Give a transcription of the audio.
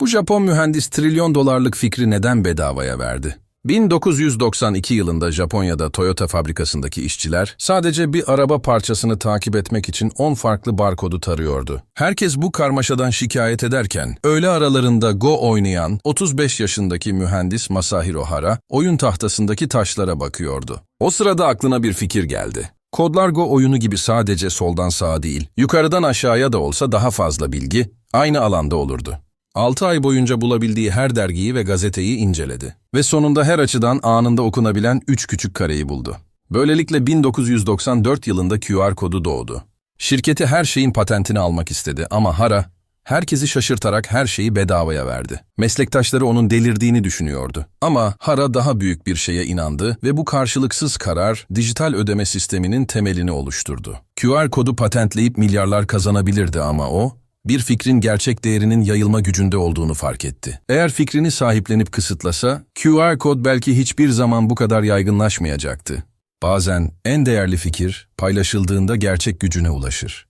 Bu Japon mühendis trilyon dolarlık fikri neden bedavaya verdi? 1992 yılında Japonya'da Toyota fabrikasındaki işçiler sadece bir araba parçasını takip etmek için 10 farklı barkodu tarıyordu. Herkes bu karmaşadan şikayet ederken öğle aralarında Go oynayan 35 yaşındaki mühendis Masahiro Hara oyun tahtasındaki taşlara bakıyordu. O sırada aklına bir fikir geldi. Kodlar Go oyunu gibi sadece soldan sağa değil, yukarıdan aşağıya da olsa daha fazla bilgi aynı alanda olurdu. 6 ay boyunca bulabildiği her dergiyi ve gazeteyi inceledi. Ve sonunda her açıdan anında okunabilen 3 küçük kareyi buldu. Böylelikle 1994 yılında QR kodu doğdu. Şirketi her şeyin patentini almak istedi ama Hara, herkesi şaşırtarak her şeyi bedavaya verdi. Meslektaşları onun delirdiğini düşünüyordu. Ama Hara daha büyük bir şeye inandı ve bu karşılıksız karar dijital ödeme sisteminin temelini oluşturdu. QR kodu patentleyip milyarlar kazanabilirdi ama o, bir fikrin gerçek değerinin yayılma gücünde olduğunu fark etti. Eğer fikrini sahiplenip kısıtlasa, QR kod belki hiçbir zaman bu kadar yaygınlaşmayacaktı. Bazen en değerli fikir paylaşıldığında gerçek gücüne ulaşır.